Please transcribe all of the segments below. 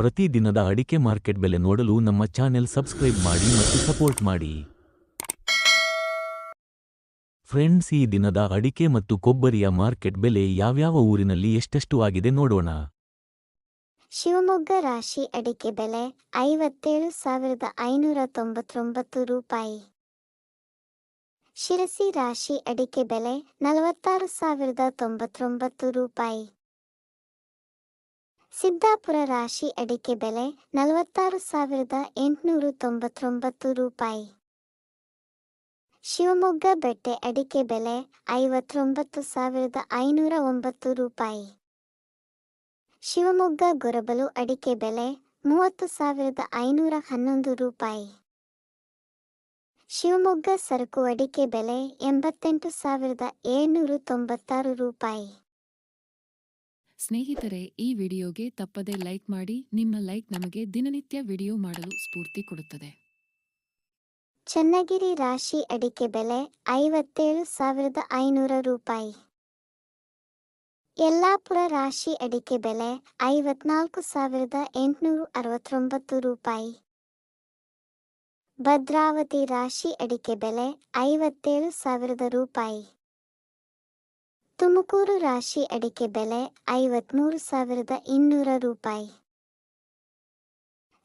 ಪ್ರತಿದಿನದ ಅಡಿಕೆ ಮಾರ್ಕೆಟ್ ಬೆಲೆ ನೋಡಲು ನಮ್ಮ ಚಾನೆಲ್ ಸಬ್ಸ್ಕ್ರೈಬ್ ಮಾಡಿ ಮತ್ತು ಸಪೋರ್ಟ್ ಮಾಡಿ. ಫ್ರೆಂಡ್ಸ್, ಈ ದಿನದ ಅಡಿಕೆ ಮತ್ತು ಕೊಬ್ಬರಿಯ ಮಾರ್ಕೆಟ್ ಬೆಲೆ ಯಾವ್ಯಾವ ಊರಿನಲ್ಲಿ ಎಷ್ಟೆಷ್ಟು ಆಗಿದೆ ನೋಡೋಣ. ಶಿವಮೊಗ್ಗ ರಾಶಿ ಅಡಿಕೆ ಬೆಲೆ ಐವತ್ತೇಳು ಸಾವಿರದ ಐನೂರ ತೊಂಬತ್ತೊಂಬತ್ತು ರೂಪಾಯಿ. ಶಿರಸಿ ರಾಶಿ ಅಡಿಕೆ ಬೆಲೆ ನಲವತ್ತಾರು ಸಾವಿರದ ತೊಂಬತ್ತೊಂಬತ್ತು ರೂಪಾಯಿ. ಸಿದ್ದಾಪುರ ರಾಶಿ ಅಡಿಕೆ ಬೆಲೆ ನಲವತ್ತಾರು ಸಾವಿರದ ಎಂಟುನೂರು ತೊಂಬತ್ತೊಂಬತ್ತು ರೂಪಾಯಿ. ಶಿವಮೊಗ್ಗ ಬೆಟ್ಟೆ ಅಡಿಕೆ ಬೆಲೆ ಐವತ್ತೊಂಬತ್ತು ಸಾವಿರದ ಐನೂರ ಒಂಬತ್ತು ರೂಪಾಯಿ. ಶಿವಮೊಗ್ಗ ಗೊರಬಲು ಅಡಿಕೆ ಬೆಲೆ ಮೂವತ್ತು ಸಾವಿರದ ಐನೂರ ಹನ್ನೊಂದು ರೂಪಾಯಿ. ಶಿವಮೊಗ್ಗ ಸರಕು ಅಡಿಕೆ ಬೆಲೆ ಎಂಬತ್ತೆಂಟು ಸಾವಿರದ ಏಳ್ನೂರು ತೊಂಬತ್ತಾರು ರೂಪಾಯಿ. ಸ್ನೇಹಿತರೆ, ಈ ವಿಡಿಯೋಗೆ ತಪ್ಪದೆ ಲೈಕ್ ಮಾಡಿ, ನಿಮ್ಮ ಲೈಕ್ ನಮಗೆ ದಿನನಿತ್ಯ ವಿಡಿಯೋ ಮಾಡಲು ಸ್ಫೂರ್ತಿ ಕೊಡುತ್ತದೆ. ಚನ್ನಗಿರಿ ರಾಶಿ ಅಡಿಕೆ ಬೆಲೆ ಐವತ್ತೇಳು ಸಾವಿರದ ಐನೂರ ರೂಪಾಯಿ. ಯಲ್ಲಾಪುರ ರಾಶಿ ಅಡಿಕೆ ಬೆಲೆ ಐವತ್ನಾಲ್ಕು ಸಾವಿರದ ಎಂಟುನೂರ ಅರವತ್ತೊಂಬತ್ತು ರೂಪಾಯಿ. ಭದ್ರಾವತಿ ರಾಶಿ ಅಡಿಕೆ ಬೆಲೆ ಐವತ್ತೇಳು ಸಾವಿರದ ರೂಪಾಯಿ. ತುಮಕೂರು ರಾಶಿ ಅಡಿಕೆ ಬೆಲೆ ಐವತ್ಮೂರು ಸಾವಿರದ ಇನ್ನೂರ ರೂಪಾಯಿ.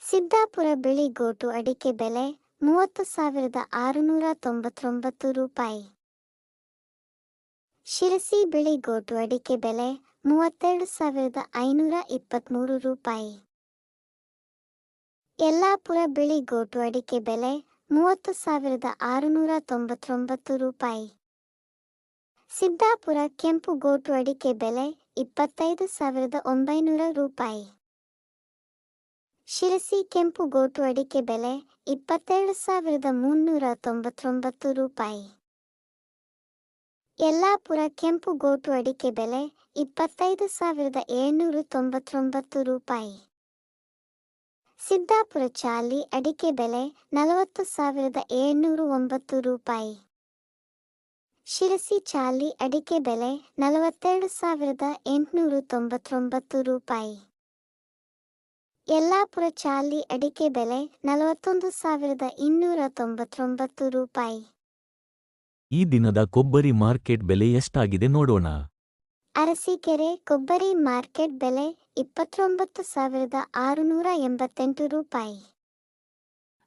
ಸಿದ್ದಾಪುರ ಬಿಳಿಗೋಟು ಅಡಿಕೆ ಬೆಲೆ ಮೂವತ್ತು ಸಾವಿರದ ಆರುನೂರ ತೊಂಬತ್ತೊಂಬತ್ತು ರೂಪಾಯಿ. ಶಿರಸಿ ಬಿಳಿಗೋಟು ಅಡಿಕೆ ಬೆಲೆ ಮೂವತ್ತೆರಡು ಸಾವಿರದ ಐನೂರ ಇಪ್ಪತ್ತ್ಮೂರು ರೂಪಾಯಿ. ಯಲ್ಲಾಪುರ ಬಿಳಿಗೋಟು ಅಡಿಕೆ ಬೆಲೆ ಮೂವತ್ತು ಸಾವಿರದ ಆರುನೂರ ತೊಂಬತ್ತೊಂಬತ್ತು ರೂಪಾಯಿ. ಸಿದ್ದಾಪುರ ಕೆಂಪು ಗೋಟು ಅಡಿಕೆ ಬೆಲೆ ಇಪ್ಪತ್ತೈದು ಸಾವಿರದ ಒಂಬೈನೂರ ರೂಪಾಯಿ. ಶಿರಸಿ ಕೆಂಪು ಗೋಟು ಅಡಿಕೆ ಬೆಲೆ ಇಪ್ಪತ್ತೆರಡು ಸಾವಿರದ ಮುನ್ನೂರ ತೊಂಬತ್ತೊಂಬತ್ತು ರೂಪಾಯಿ. ಯಲ್ಲಾಪುರ ಕೆಂಪು ಗೋಟು ಅಡಿಕೆ ಬೆಲೆ ಇಪ್ಪತ್ತೈದು ಸಾವಿರದ ಏಳ್ನೂರ ತೊಂಬತ್ತೊಂಬತ್ತು ರೂಪಾಯಿ. ಸಿದ್ದಾಪುರ ಚಾಲಿ ಅಡಿಕೆ ಬೆಲೆ ನಲವತ್ತು ಸಾವಿರದ ಏಳ್ನೂರ ಒಂಬತ್ತು ರೂಪಾಯಿ. ಶಿರಸಿ ಚಾಲಿ ಅಡಿಕೆ ಬೆಲೆ ನಲವತ್ತೆರಡು ಸಾವಿರದ ಎಂಟುನೂರ ತೊಂಬತ್ತೊಂಬತ್ತು ರೂಪಾಯಿ. ಯಲ್ಲಾಪುರ ಚಾಲಿ ಅಡಿಕೆ ಬೆಲೆ ನಲವತ್ತೊಂದು ಸಾವಿರದ ಇನ್ನೂರ ತೊಂಬತ್ತೊಂಬತ್ತು ರೂಪಾಯಿ. ಈ ದಿನದ ಕೊಬ್ಬರಿ ಮಾರ್ಕೆಟ್ ಬೆಲೆ ಎಷ್ಟಾಗಿದೆ ನೋಡೋಣ. ಅರಸೀಕೆರೆ ಕೊಬ್ಬರಿ ಮಾರ್ಕೆಟ್ ಬೆಲೆ ಇಪ್ಪತ್ತೊಂಬತ್ತು ಸಾವಿರದ ಆರುನೂರ ಎಂಬತ್ತೆಂಟು ರೂಪಾಯಿ.